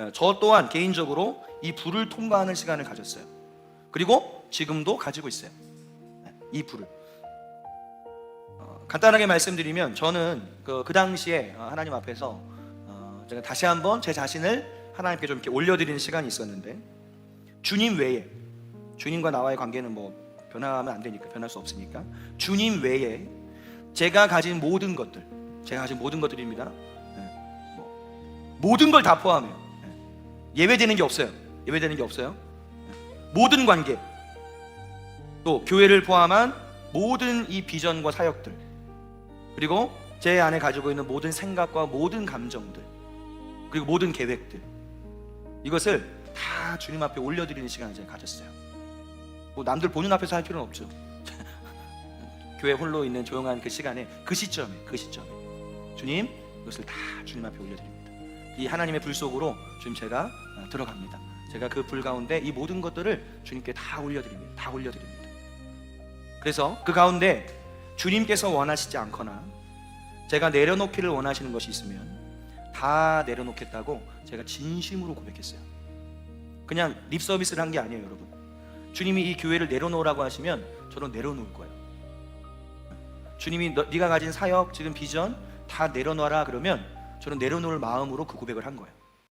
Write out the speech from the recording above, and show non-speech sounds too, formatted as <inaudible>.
예, 저 또한 개인적으로 이 불을 통과하는 시간을 가졌어요. 그리고 지금도 가지고 있어요. 예, 이 불을. 어, 간단하게 말씀드리면 저는 그, 그 당시에 어, 하나님 앞에서 어, 제가 다시 한번 제 자신을 하나님께 좀 이렇게 올려드리는 시간이 있었는데 주님 외에 주님과 나와의 관계는 뭐 변화하면 안 되니까 변할 수 없으니까 주님 외에 제가 가진 모든 것들 제가 가진 모든 것들입니다. 예, 뭐, 모든 걸 다 포함해요. 예. 예외되는 게 없어요. 예외되는 게 없어요. 예. 모든 관계 또 교회를 포함한 모든 이 비전과 사역들 그리고 제 안에 가지고 있는 모든 생각과 모든 감정들 그리고 모든 계획들 이것을 다 주님 앞에 올려드리는 시간을 제가 가졌어요. 뭐 남들 보는 앞에서 할 필요는 없죠. <laughs> 교회 홀로 있는 조용한 그 시간에 그 시점에 그 시점에 주님 이것을 다 주님 앞에 올려드립니다. 이 하나님의 불 속으로 주님 제가 어, 들어갑니다. 제가 그 불 가운데 이 모든 것들을 주님께 다 올려드립니다. 다 올려드립니다. 그래서 그 가운데 주님께서 원하시지 않거나 제가 내려놓기를 원하시는 것이 있으면 다 내려놓겠다고 제가 진심으로 고백했어요. 그냥 립 서비스를 한 게 아니에요, 여러분. 주님이 이 교회를 내려놓으라고 하시면 저는 내려놓을 거예요. 주님이 너, 네가 가진 사역, 지금 비전 다 내려놔라 그러면 저는 내려놓을 마음으로 그 고백을 한 거예요.